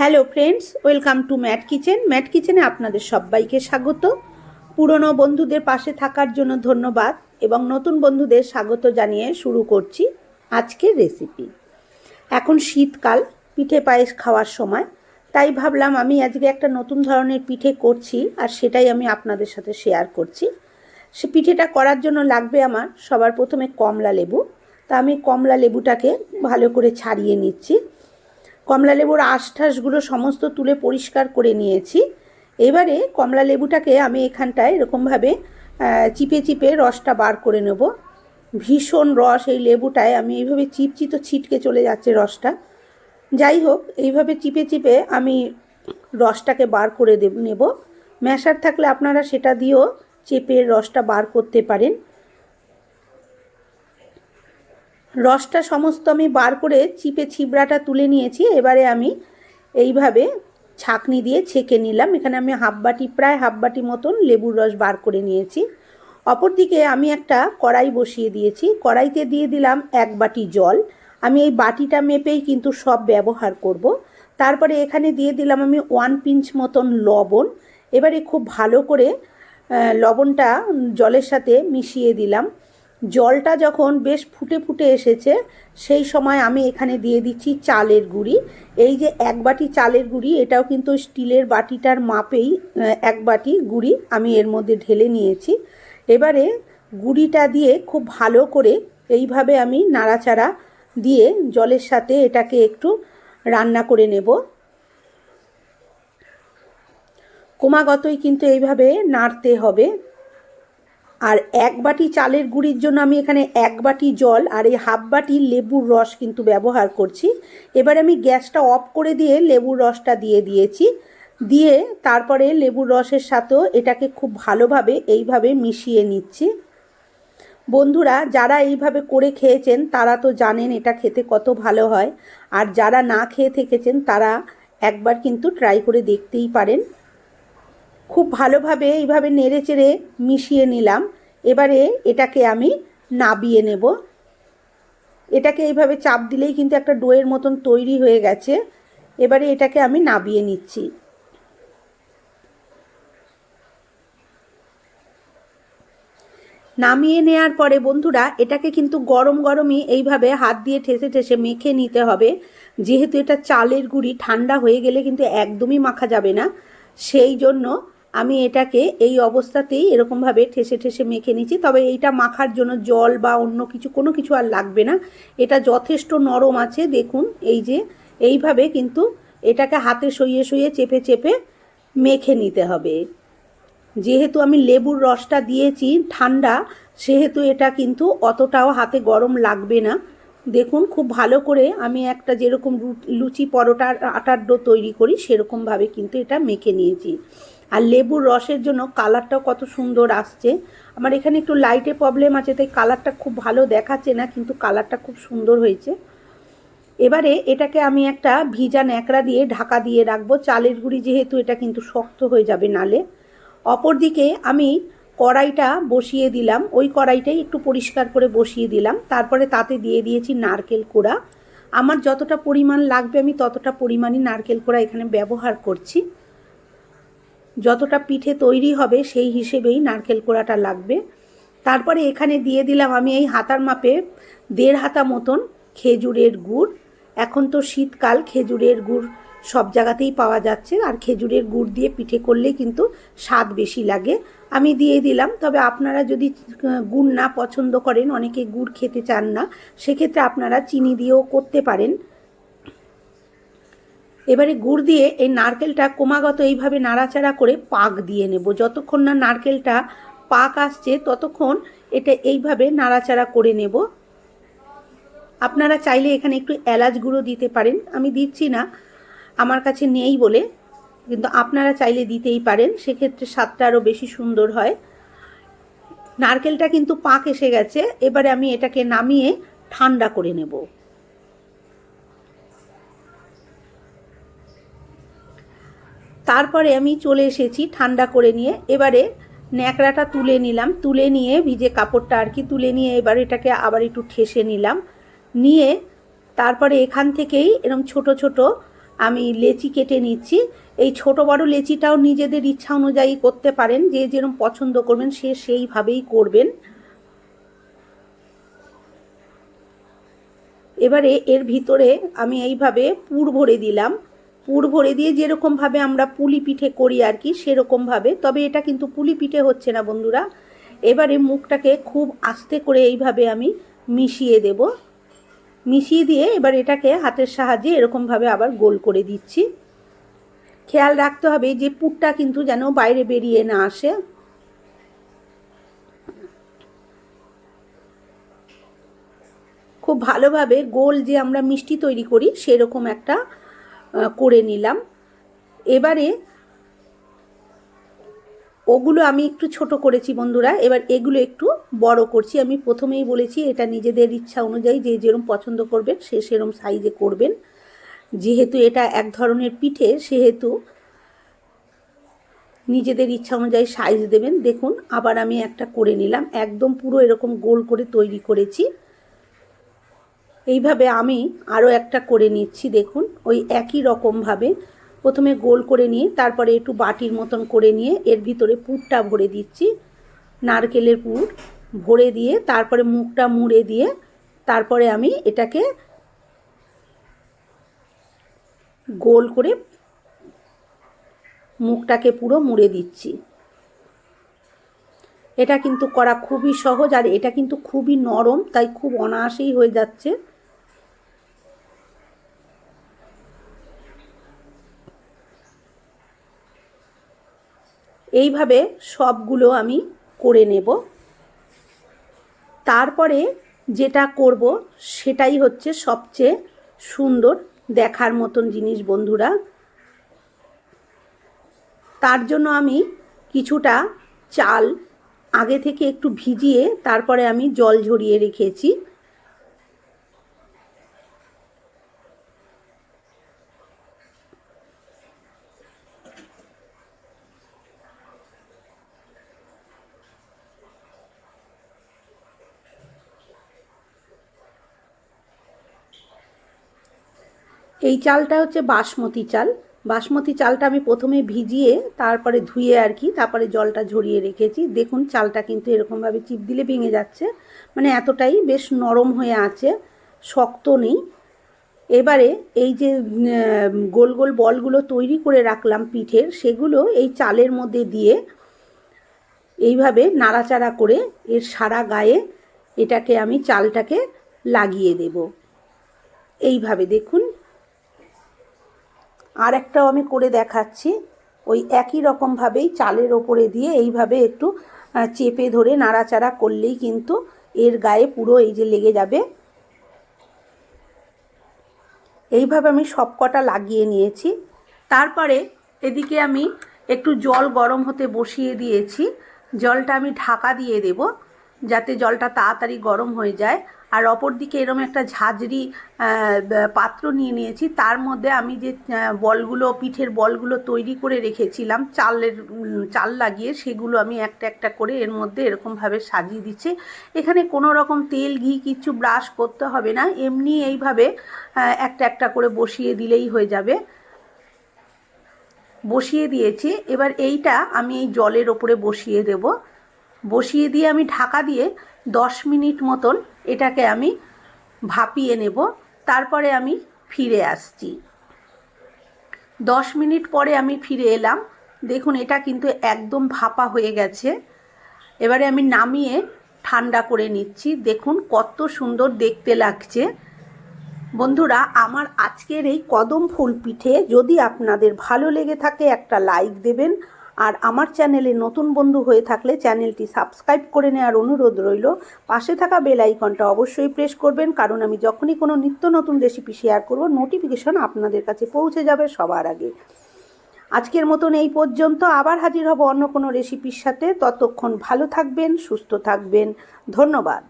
Hello friends, welcome to Mat kitchen. Mat কিচেনে আপনাদের সবাইকে স্বাগত। পুরনো বন্ধুদের পাশে থাকার জন্য ধন্যবাদ এবং নতুন বন্ধুদের স্বাগত জানিয়ে শুরু করছি আজকের রেসিপি এখন শীতকাল, পিঠে পায়েস খাওয়ার সময়। তাই ভাবলাম আমি আজকে একটা নতুন ধরনের পিঠে করছি আর সেটাই আমি আপনাদের সাথে শেয়ার করছি। সে পিঠেটা করার জন্য লাগবে আমার সবার প্রথমে কমলা লেবু। তা আমি কমলা লেবুটাকে ভালো করে ছাড়িয়ে নিচ্ছি। কমলা লেবুর আশঠাসগুলো সমস্ত তুলে পরিষ্কার করে নিয়েছি। এবারে কমলা লেবুটাকে আমি এখানটায় এরকমভাবে চিপে চিপে রসটা বার করে নেব। ভীষণ রস এই লেবুটায়। আমি এইভাবে চিপচি তো ছিটকে চলে যাচ্ছে রসটা। যাই হোক, এইভাবে চিপে চিপে আমি রসটাকে বার করে নেব। ম্যাশার থাকলে আপনারা সেটা দিয়েও চেপে রসটা বার করতে পারেন। রসটা সমস্ত আমি বার করে চিপে ছিবড়াটা তুলে নিয়েছি। এবারে আমি এইভাবে ছাকনি দিয়ে ছেঁকে নিলাম। এখানে আমি হাফ বাটি প্রায় হাফ বাটি মতন লেবুর রস বার করে নিয়েছি। অপরদিকে আমি একটা কড়াই বসিয়ে দিয়েছি। কড়াইতে দিয়ে দিলাম এক বাটি জল। আমি এই বাটিটা মেপেই কিন্তু সব ব্যবহার করব। তারপরে এখানে দিয়ে দিলাম আমি ওয়ান পিঞ্চ মতন লবণ। এবারে খুব ভালো করে লবণটা জলের সাথে মিশিয়ে দিলাম। জলটা যখন বেশ ফুটে ফুটে এসেছে, সেই সময় আমি এখানে দিয়ে দিচ্ছি চালের গুঁড়ি। এই যে এক বাটি চালের গুঁড়ি, এটাও কিন্তু স্টিলের বাটিটার মাপেই এক বাটি গুঁড়ি আমি এর মধ্যে ঢেলে নিয়েছি। এবারে গুঁড়িটা দিয়ে খুব ভালো করে এইভাবে আমি নাড়াচাড়া দিয়ে জলের সাথে এটাকে একটু রান্না করে নেব। ক্রমাগতই কিন্তু এইভাবে নাড়তে হবে। আর এক বাটি চালের গুঁড়ির জন্য আমি এখানে এক বাটি জল আর এই হাফ বাটি লেবুর রস কিন্তু ব্যবহার করছি। এবার আমি গ্যাসটা অফ করে দিয়ে লেবুর রসটা দিয়ে দিয়েছি। দিয়ে তারপরে লেবুর রসের সাথেও এটাকে খুব ভালোভাবে এইভাবে মিশিয়ে নিচ্ছি। বন্ধুরা, যারা এইভাবে করে খেয়েছেন, তারা তো জানেন এটা খেতে কত ভালো হয়। আর যারা না খেয়ে থেকেছেন, তারা একবার কিন্তু ট্রাই করে দেখতেই পারেন। খুব ভালোভাবে এইভাবে নেড়ে চেড়ে মিশিয়ে নিলাম। এবারে এটাকে আমি নাবিয়ে নেব। এটাকে এইভাবে চাপ দিলেই কিন্তু একটা ডোয়ের মতন তৈরি হয়ে গেছে। এবারে এটাকে আমি নাবিয়ে নিচ্ছি। নামিয়ে নেয়ার পরে বন্ধুরা, এটাকে কিন্তু গরম গরমই এইভাবে হাত দিয়ে ঠেসে ঠেসে মেখে নিতে হবে। যেহেতু এটা চালের গুঁড়ি, ঠান্ডা হয়ে গেলে কিন্তু একদমই মাখা যাবে না। সেই জন্য আমি এটাকে এই অবস্থাতেই এরকমভাবে ঠেসে ঠেসে মেখে নিচ্ছি তবে এইটা মাখার জন্য জল বা অন্য কিছু, কোনো কিছু আর লাগবে না। এটা যথেষ্ট নরম আছে, দেখুন। এই যে, এইভাবে কিন্তু এটাকে হাতে সইয়ে সইয়ে চেপে চেপে মেখে নিতে হবে। যেহেতু আমি লেবুর রসটা দিয়েছি, ঠান্ডা, সেহেতু এটা কিন্তু অতটাও হাতে গরম লাগবে না। দেখুন, খুব ভালো করে আমি একটা যেরকম লুচি পরোটার আটার ডো তৈরি করি, সেরকমভাবে কিন্তু এটা মেখে নিয়েছি। আর লেবুর রসের জন্য কালারটাও কত সুন্দর আসছে। আমার এখানে একটু লাইটে প্রবলেম আছে, তাই কালারটা খুব ভালো দেখাচ্ছে না, কিন্তু কালারটা খুব সুন্দর হয়েছে। এবারে এটাকে আমি একটা ভিজা ন্যাকড়া দিয়ে ঢাকা দিয়ে রাখব। চালের গুঁড়ি যেহেতু, এটা কিন্তু শক্ত হয়ে যাবে নালে। অপরদিকে আমি কড়াইটা বসিয়ে দিলাম। ওই কড়াইটাই একটু পরিষ্কার করে বসিয়ে দিলাম। তারপরে তাতে দিয়ে দিয়েছি নারকেল কোড়া। আমার যতটা পরিমাণ লাগবে, আমি ততটা পরিমাণই নারকেল কোড়া এখানে ব্যবহার করছি। যতটা পিঠে তৈরি হবে সেই হিসেবেই নারকেল কোড়াটা লাগবে। তারপরে এখানে দিয়ে দিলাম আমি এই হাতার মাপে দেড় হাতা মতন খেজুরের গুড়। এখন তো শীতকাল, খেজুরের গুড় সব জায়গাতেই পাওয়া যাচ্ছে। আর খেজুরের গুড় দিয়ে পিঠে করলে কিন্তু স্বাদ বেশি লাগে। আমি দিয়ে দিলাম, তবে আপনারা যদি গুড় না পছন্দ করেন, অনেকে গুড় খেতে চান না, সেক্ষেত্রে আপনারা চিনি দিয়েও করতে পারেন। এবারে গুড় দিয়ে এই নারকেলটা ক্রমাগত এইভাবে নাড়াচাড়া করে পাক দিয়ে নেব। যতক্ষণ না নারকেলটা পাক আসছে, ততক্ষণ এটা এইভাবে নাড়াচাড়া করে নেব। আপনারা চাইলে এখানে একটু এলাচ গুঁড়ো দিতে পারেন। আমি দিচ্ছি না, আমার কাছে নেই বলে, কিন্তু আপনারা চাইলে দিতেই পারেন। সেক্ষেত্রে স্বাদটা আরও বেশি সুন্দর হয়। নারকেলটা কিন্তু পাক এসে গেছে, এবারে আমি এটাকে নামিয়ে ঠান্ডা করে নেব। তারপরে আমি চলে এসেছি ঠান্ডা করে নিয়ে। এবারে ন্যাকড়াটা তুলে নিলাম। তুলে নিয়ে ভিজে কাপড়টা আর কি তুলে নিয়ে এবার এটাকে আবার একটু ঠেসে নিলাম। নিয়ে তারপরে এখান থেকেই এরকম ছোট ছোট আমি লেচি কেটে নিচ্ছি। এই ছোট বড় লেচিটাও নিজেদের ইচ্ছা অনুযায়ী করতে পারেন। যে যেরকম পছন্দ করবেন সে সেইভাবেই করবেন। এবারে এর ভিতরে আমি এইভাবে পুর ভরে দিলাম। পুর ভরে দিয়ে যেরকমভাবে আমরা পুলি পিঠে করি আর কি সেরকমভাবে তবে এটা কিন্তু পুলি পিঠে হচ্ছে না বন্ধুরা। এবারে মুখটাকে খুব আস্তে করে এইভাবে আমি মিশিয়ে দেব। মিশিয়ে দিয়ে এবার এটাকে হাতের সাহায্যে এরকমভাবে আবার গোল করে দিচ্ছি। খেয়াল রাখতে হবে যে পুরটা কিন্তু যেন বাইরে বেরিয়ে না আসে। খুব ভালোভাবে গোল যে আমরা মিষ্টি তৈরি করি, সেরকম একটা করে নিলাম। এবারে ওগুলো আমি একটু ছোট করেছি বন্ধুরা। এবার এগুলো একটু বড় করছি। আমি প্রথমেই বলেছি, এটা নিজেদের ইচ্ছা অনুযায়ী যে যেরম পছন্দ করবেন, সে সেরম সাইজে করবেন। যেহেতু এটা এক ধরনের পিঠে, সেহেতু নিজেদের ইচ্ছা অনুযায়ী সাইজ দেবেন। দেখুন, আবার আমি একটা করে নিলাম। একদম পুরো এরকম গোল করে তৈরি করেছি। এইভাবে আমি আরও একটা করে নিচ্ছি, দেখুন, ওই একই রকমভাবে। প্রথমে গোল করে নিয়ে, তারপরে একটু বাটির মতন করে নিয়ে, এর ভিতরে পুরটা ভরে দিচ্ছি, নারকেলের পুর। ভরে দিয়ে, তারপরে মুখটা মুড়ে দিয়ে, তারপরে আমি এটাকে গোল করে মুখটাকে পুরো মুড়ে দিচ্ছি। এটা কিন্তু করা খুবই সহজ, আর এটা কিন্তু খুবই নরম, তাই খুব অনায়াসেই হয়ে যাচ্ছে। এইভাবে সবগুলো আমি করে নেব। তারপরে যেটা করব সেটাই হচ্ছে সবচেয়ে সুন্দর দেখার মতন জিনিস বন্ধুরা। তার জন্য আমি কিছুটা চাল আগে থেকে একটু ভিজিয়ে তারপরে আমি জল ঝরিয়ে রেখেছি। এই চালটা হচ্ছে বাসমতি চাল। বাসমতি চালটা আমি প্রথমে ভিজিয়ে তারপরে ধুয়ে আর কি, তারপরে জলটা ঝরিয়ে রেখেছি। দেখুন চালটা কিন্তু এরকমভাবে চিপ দিলে ভেঙে যাচ্ছে। মানে এতটাই বেশ নরম হয়ে আছে, শক্ত নেই। এবারে এই যে গোল গোল বলগুলো তৈরি করে রাখলাম পিঠের, সেগুলো এই চালের মধ্যে দিয়ে এইভাবে নাড়াচাড়া করে এর সারা গায়ে এটাকে আমি চালটাকে লাগিয়ে দেব। এইভাবে দেখুন আর একটাও আমি করে দেখাচ্ছি। ওই একই রকমভাবেই চালের ওপরে দিয়ে এইভাবে একটু চেপে ধরে নাড়াচাড়া করলেই কিন্তু এর গায়ে পুরো এই যে লেগে যাবে। এইভাবে আমি সব কটা লাগিয়ে নিয়েছি। তারপরে এদিকে আমি একটু জল গরম হতে বসিয়ে দিয়েছি। জলটা আমি ঢাকা দিয়ে দেব, যাতে জলটা তাড়াতাড়ি গরম হয়ে যায়। আর অপর দিকে এরম একটা ঝাঁঝরি পাত্র নিয়ে নিয়েছি। তার মধ্যে আমি যে বলগুলো, পিঠের বলগুলো তৈরি করে রেখেছিলাম, চালের চাল লাগিয়ে সেগুলো আমি একটা একটা করে এর মধ্যে এরকমভাবে সাজিয়ে দিচ্ছি। এখানে কোনো রকম তেল, ঘি কিছু ব্রাশ করতে হবে না। এমনি এইভাবে একটা একটা করে বসিয়ে দিলেই হয়ে যাবে। বসিয়ে দিয়েছি। এবার এইটা আমি এই জলের ওপরে বসিয়ে দেব। বসিয়ে দিয়ে আমি ঢাকা দিয়ে দশ মিনিট মতন এটাকে আমি ভাপিয়ে নেব। তারপরে আমি ফিরে আসছি। দশ মিনিট পরে আমি ফিরে এলাম। দেখুন, এটা কিন্তু একদম ভাপা হয়ে গেছে। এবারে আমি নামিয়ে ঠান্ডা করে নিচ্ছি। দেখুন, কত সুন্দর দেখতে লাগছে। বন্ধুরা, আমার আজকের এই কদম ফুল পিঠে যদি আপনাদের ভালো লেগে থাকে, একটা লাইক দেবেন। আর আমার চ্যানেলে নতুন বন্ধু হয়ে থাকলে চ্যানেলটি সাবস্ক্রাইব করে নেওয়ার অনুরোধ রইল। পাশে থাকা বেল আইকনটা অবশ্যই প্রেস করবেন, কারণ আমি যখনই কোনো নিত্য নতুন রেসিপি শেয়ার করব নোটিফিকেশন আপনাদের কাছে পৌঁছে যাবে সবার আগে। আজকের মতন এই পর্যন্ত। আবার হাজির হব অন্য কোনো রেসিপির সাথে। ততক্ষণ ভালো থাকবেন, সুস্থ থাকবেন। ধন্যবাদ।